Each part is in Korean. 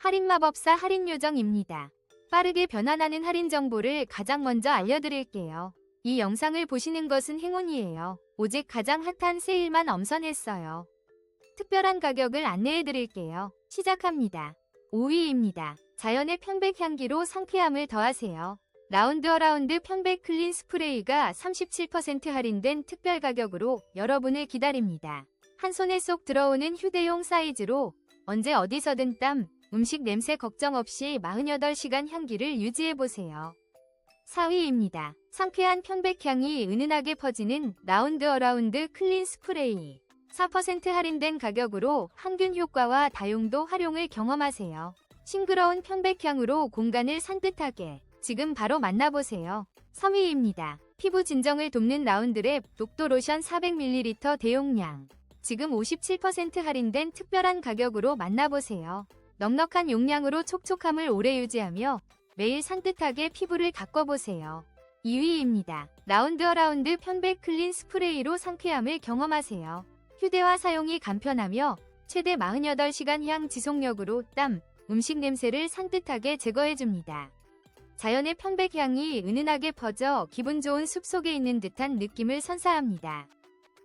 할인 마법사 할인 요정입니다. 빠르게 변환하는 할인 정보를 가장 먼저 알려드릴게요. 이 영상을 보시는 것은 행운이에요. 오직 가장 핫한 세일만 엄선했어요. 특별한 가격을 안내해드릴게요. 시작합니다. 5위입니다. 자연의 편백 향기로 상쾌함을 더하세요. 라운드 어라운드 편백 클린 스프레이가 37% 할인된 특별 가격으로 여러분을 기다립니다. 한 손에 쏙 들어오는 휴대용 사이즈로 언제 어디서든 땀, 음식 냄새 걱정 없이 48시간 향기를 유지해보세요. 4위입니다. 상쾌한 편백향이 은은하게 퍼지는 라운드 어라운드 클린 스프레이. 4% 할인된 가격으로 항균 효과와 다용도 활용을 경험하세요. 싱그러운 편백향으로 공간을 산뜻하게 지금 바로 만나보세요. 3위입니다. 피부 진정을 돕는 라운드랩 녹도 로션 400ml 대용량. 지금 57% 할인된 특별한 가격으로 만나보세요. 넉넉한 용량으로 촉촉함을 오래 유지하며 매일 산뜻하게 피부를 가꿔보세요. 2위입니다. 라운드 어라운드 편백 클린 스프레이로 상쾌함을 경험하세요. 휴대화 사용이 간편하며 최대 48시간 향 지속력으로 땀, 음식 냄새를 산뜻하게 제거해줍니다. 자연의 편백향이 은은하게 퍼져 기분 좋은 숲속에 있는 듯한 느낌을 선사합니다.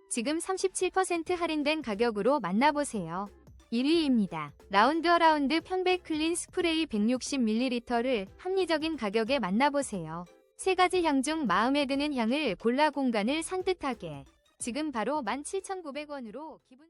지금 37% 할인된 가격으로 만나보세요. 1위입니다. 라운드 어라운드 편백 클린 스프레이 160ml를 합리적인 가격에 만나보세요. 세 가지 향 중 마음에 드는 향을 골라 공간을 산뜻하게. 지금 바로 17,900원으로 기분